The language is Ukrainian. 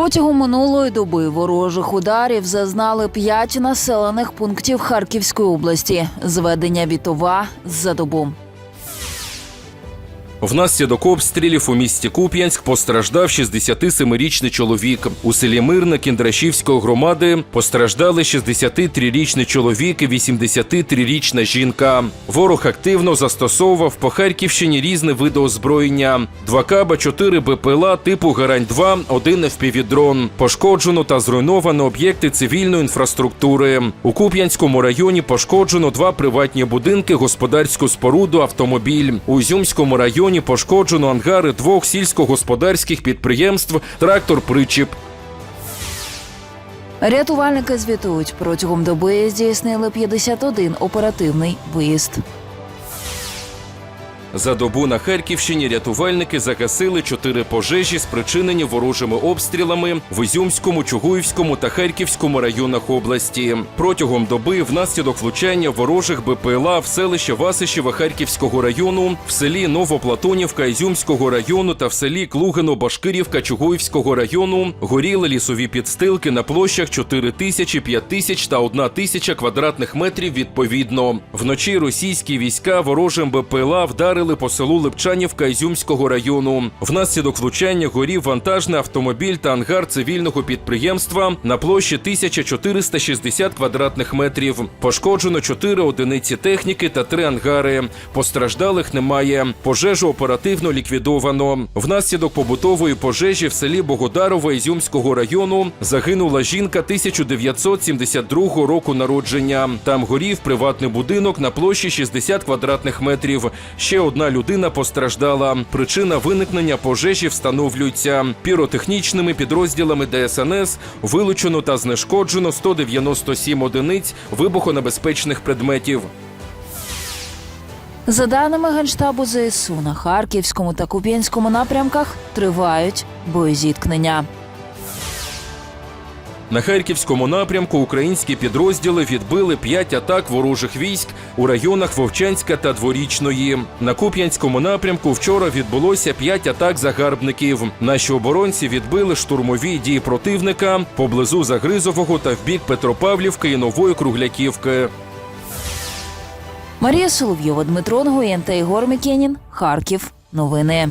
Протягом минулої доби ворожих ударів зазнали п'ять населених пунктів Харківської області. Зведення Вітова за добу. Внаслідок обстрілів у місті Куп'янськ постраждав 67-річний чоловік. У селі Мирна Кіндрашівської громади постраждали 63-річний чоловік і 83-річна жінка. Ворог активно застосовував по Харківщині різні види озброєння: два каба, чотири БПЛА типу Гарань-2, один FPV-дрон. Пошкоджено та зруйновано об'єкти цивільної інфраструктури. У Куп'янському районі пошкоджено два приватні будинки, господарську споруду, автомобіль. У Ізюмському районі пошкоджено ангари двох сільськогосподарських підприємств, трактор причіп. Рятувальники звітують, протягом доби здійснили 51 оперативний виїзд. За добу на Харківщині рятувальники загасили чотири пожежі, спричинені ворожими обстрілами в Ізюмському, Чугуївському та Харківському районах області. Протягом доби внаслідок влучання ворожих БПЛА в селище Васишева Харківського району, в селі Новоплатонівка Ізюмського району та в селі Клугино Башкирівка Чугуївського району горіли лісові підстилки на площах 4 тисячі, 5 тисяч та 1 тисяча квадратних метрів відповідно. Вночі російські війська ворожим БПЛА вдарили по селу Липчанівка Ізюмського району. Внаслідок влучання горів вантажний автомобіль та ангар цивільного підприємства на площі 1460 квадратних метрів. Пошкоджено 4 одиниці техніки та 3 ангари. Постраждалих немає. Пожежу оперативно ліквідовано. Внаслідок побутової пожежі в селі Богодарова Ізюмського району загинула жінка 1972 року народження. Там горів приватний будинок на площі 60 квадратних метрів. Ще одна людина постраждала. Причина виникнення пожежі встановлюється піротехнічними підрозділами ДСНС. Вилучено та знешкоджено 197 одиниць вибухонебезпечних предметів. За даними Генштабу ЗСУ, на Харківському та Куп'янському напрямках тривають боєзіткнення. На харківському напрямку українські підрозділи відбили п'ять атак ворожих військ у районах Вовчанська та Дворічної. На Куп'янському напрямку вчора відбулося п'ять атак загарбників. Наші оборонці відбили штурмові дії противника поблизу Загризового та в бік Петропавлівки і Нової Кругляківки. Марія Соловйова, Дмитро Нгоєн та Ігор Мікенін. Харків. Новини.